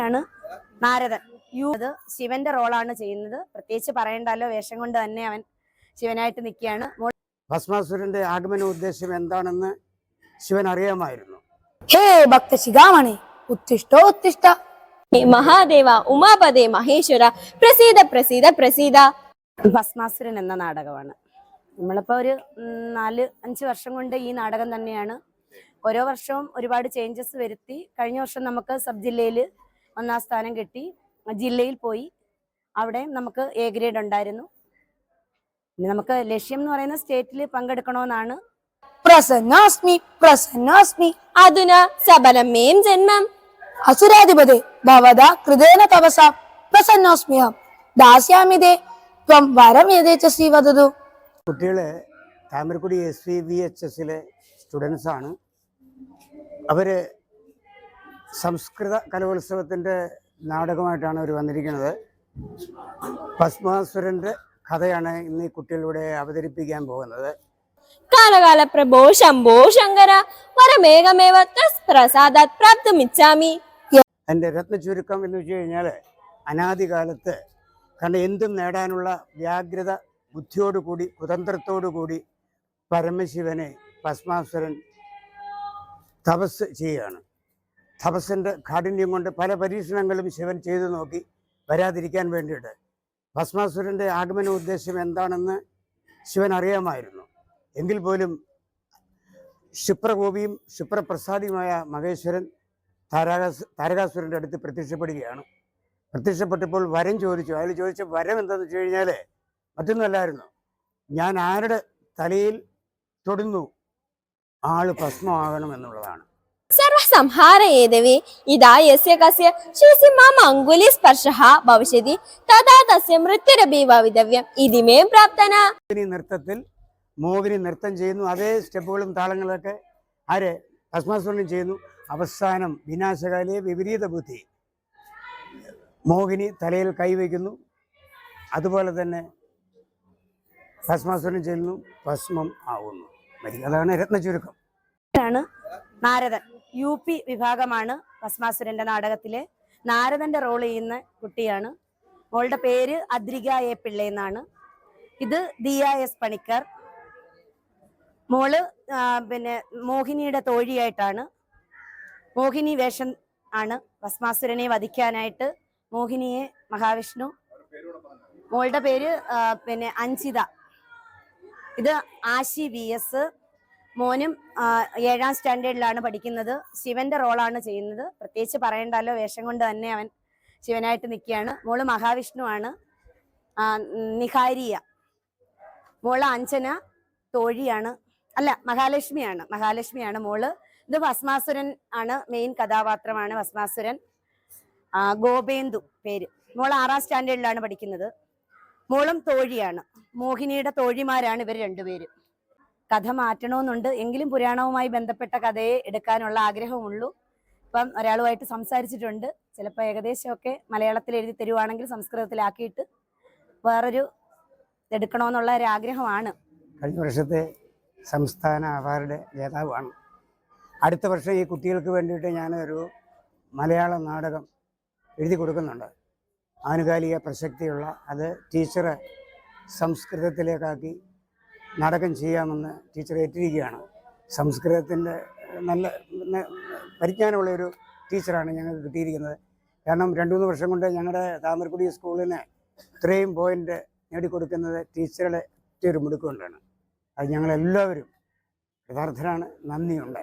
ആണ് നാരദൻ. യു അത് ശിവന്റെ റോളാണ് ചെയ്യുന്നത്. പ്രത്യേകിച്ച് പറയണ്ടല്ലോ വേഷം കൊണ്ട് തന്നെ അവൻ ശിവനായിട്ട് നിൽക്കുകയാണ്. ഭസ്മാസുരന്റെ ആഗമന ഉദ്ദേശം എന്താണെന്ന് ശിവൻ അറിയാമായിരുന്നു. ഹേ ഭക്ത ശിഖാമണി ഉത്തിഷ്ടോ ഉത്തിഷ്ട ഹേ മഹാദേവ ഉമാപദേ മഹേശ്വര പ്രസീത പ്രസീത പ്രസീത. ഭസ്മാസുരൻ എന്ന നാടകമാണ്. നമ്മളിപ്പോ ഒരു നാല് അഞ്ച് വർഷം കൊണ്ട് ഈ നാടകം തന്നെയാണ്. ഓരോ വർഷവും ഒരുപാട് ചേഞ്ചസ് വരുത്തി. കഴിഞ്ഞ വർഷം നമുക്ക് സബ് ജില്ലയിൽ ഒന്നാം സ്ഥാനം കിട്ടി. ജില്ലയിൽ പോയി. അവിടെ നമുക്ക് എ ഗ്രേഡ് ഉണ്ടായിരുന്നു. നമുക്ക് ലക്ഷ്യം എന്ന് പറയുന്ന സ്റ്റേറ്റിൽ പങ്കെടുക്കണമെന്നാണ്. പ്രസന്നാസ്മി പ്രസന്നാസ്മി. അധുന സബലം മേം ജന്മം. അസുരാധിപതി ഭവത കൃതേന തപസ. പ്രസന്നോസ്മിയം. ദാസ്യാമിതേ ത്വം വരം യഥേച്ഛസി വധതു. കുട്ടികൾ Thamarakkudi S V V H എസിലെ സ്റ്റുഡൻസ് ആണ്. അവർ സംസ്കൃത കലോത്സവത്തിന്റെ നാടകമായിട്ടാണ് അവർ വന്നിരിക്കുന്നത്. ഭസ്മാസുരന്റെ കഥയാണ് ഇന്ന് ഈ കുട്ടികളിലൂടെ അവതരിപ്പിക്കാൻ പോകുന്നത്. കാലകാല പ്രഭോ ശംഭോ ശങ്കര പരമേകമേവ തസ് പ്രസാദാത് പ്രാപ്തമിച്ഛാമി. അതിന്റെ രത്ന ചുരുക്കം എന്ന് വെച്ച് കഴിഞ്ഞാൽ അനാദികാലത്ത് കാരണം എന്തും നേടാനുള്ള വ്യാഗ്രത ബുദ്ധിയോടുകൂടി കുതന്ത്രത്തോടുകൂടി പരമശിവനെ ഭസ്മാസുരൻ തപസ് ചെയ്യുകയാണ്. തപസ്സിന്റെ കാഠിന്യം കൊണ്ട് പല പരീക്ഷണങ്ങളും ശിവൻ ചെയ്തു നോക്കി വരാതിരിക്കാൻ വേണ്ടിയിട്ട്. ഭസ്മാസുരന്റെ ആഗമന ഉദ്ദേശം എന്താണെന്ന് ശിവൻ അറിയാമായിരുന്നു. എങ്കിൽ പോലും ക്ഷിപ്രകോപിയും ക്ഷിപ്രപ്രസാദിയുമായ മഹേശ്വരൻ താരകാസ് താരകാസുരന്റെ അടുത്ത് പ്രത്യക്ഷപ്പെടുകയാണ്. പ്രത്യക്ഷപ്പെട്ടപ്പോൾ വരം ചോദിച്ചു. അയാൾ ചോദിച്ച വരം എന്താണെന്ന് വെച്ച് കഴിഞ്ഞാൽ മറ്റൊന്നുമല്ലായിരുന്നു. ഞാൻ ആരുടെ തലയിൽ തൊടുന്നു? ആൾ ഭസ്മമാകണം എന്നുള്ളതാണ്. സർവസംഹാരയേതവേ ഇതാ യസ്യ കസ്യ മമ അങ്കുലി സ്പർശ ഭവിഷ്യതി. തഥാ തസ്യ മൃത്യുരപി ഭവിതവ്യം. ഇതിമേ പ്രാപ്തന. നൃത്തത്തിൽ മോഹിനി നൃത്തം ചെയ്യുന്നു. അതേ സ്റ്റെപ്പുകളും താളങ്ങളൊക്കെ ആര് ഭസ്മാസുരനും ചെയ്യുന്നു. അവസാനം വിനാശകാലിയെ വിപരീത ബുദ്ധി. മോഹിനി തലയിൽ കൈവയ്ക്കുന്നു. അതുപോലെ തന്നെ ഭസ്മാസ്വരണം ചെയ്യുന്നു. ഭസ്മം ആവുന്നു. അതാണ് രത്ന ചുരുക്കം ആണ് നാരദൻ. യു പി വിഭാഗമാണ് ഭസ്മാസുരന്റെ നാടകത്തിലെ നാരദന്റെ റോൾ ചെയ്യുന്ന കുട്ടിയാണ്. മോളുടെ പേര് അദ്രിക എ പിള്ള എന്നാണ്. ഇത് ദിയ എസ് പണിക്കർ. മോൾ പിന്നെ മോഹിനിയുടെ തോഴിയായിട്ടാണ്. മോഹിനി വേഷം ആണ്. ഭസ്മാസുരനെ വധിക്കാനായിട്ട് മോഹിനിയെ മഹാവിഷ്ണു. മോളുടെ പേര് പിന്നെ അഞ്ചിത. ഇത് ആശി വി എസ്. മോനും ഏഴാം സ്റ്റാൻഡേർഡിലാണ് പഠിക്കുന്നത്. ശിവന്റെ റോളാണ് ചെയ്യുന്നത്. പ്രത്യേകിച്ച് പറയണ്ടല്ലോ വേഷം കൊണ്ട് തന്നെ അവൻ ശിവനായിട്ട് നിൽക്കുകയാണ്. മോൾ മഹാവിഷ്ണു ആണ്. നിഹാരിയ. മോൾ അഞ്ജന തോഴിയാണ്. അല്ല മഹാലക്ഷ്മിയാണ്. മഹാലക്ഷ്മിയാണ് മോൾ. ഇത് ഭസ്മാസുരൻ ആണ് മെയിൻ കഥാപാത്രമാണ് ഭസ്മാസുരൻ. ഗോപേന്ദു പേര്. മോൾ ആറാം സ്റ്റാൻഡേർഡിലാണ് പഠിക്കുന്നത്. മോളും തോഴിയാണ്. മോഹിനിയുടെ തോഴിമാരാണ് ഇവർ രണ്ടുപേരും. കഥ മാറ്റണമെന്നുണ്ട്. എങ്കിലും പുരാണവുമായി ബന്ധപ്പെട്ട കഥയെ എടുക്കാനുള്ള ആഗ്രഹമുള്ളൂ. ഇപ്പം ഒരാളുമായിട്ട് സംസാരിച്ചിട്ടുണ്ട്. ചിലപ്പോൾ ഏകദേശമൊക്കെ മലയാളത്തിൽ എഴുതി തരുവാണെങ്കിൽ സംസ്കൃതത്തിലാക്കിയിട്ട് വേറൊരു എടുക്കണമെന്നുള്ള ഒരു ആഗ്രഹമാണ്. കഴിഞ്ഞ വർഷത്തെ സംസ്ഥാന അവാർഡ് ജേതാവാണ്. അടുത്ത വർഷം ഈ കുട്ടികൾക്ക് വേണ്ടിയിട്ട് ഞാനൊരു മലയാള നാടകം എഴുതി കൊടുക്കുന്നുണ്ട്. ആനുകാലിക പ്രസക്തിയുള്ള അത് ടീച്ചറെ സംസ്കൃതത്തിലേക്കാക്കി നാടകം ചെയ്യാമെന്ന് ടീച്ചർ ഏറ്റിരിക്കുകയാണ്. സംസ്കൃതത്തിന്റെ നല്ല പരിജ്ഞാനമുള്ള ഒരു ടീച്ചറാണ് ഞങ്ങൾക്ക് കിട്ടിയിരിക്കുന്നത്. കാരണം രണ്ടു മൂന്ന് വർഷം കൊണ്ട് ഞങ്ങളുടെ താമരക്കുടി സ്കൂളിന് ഇത്രയും പോയിന്റ് നേടിക്കൊടുക്കുന്നത് ടീച്ചറുടെ ഒരു മുടുക്കൊണ്ടാണ് അത് ഞങ്ങളെല്ലാവരും യഥാർത്ഥനാണ് നന്ദിയുണ്ട്.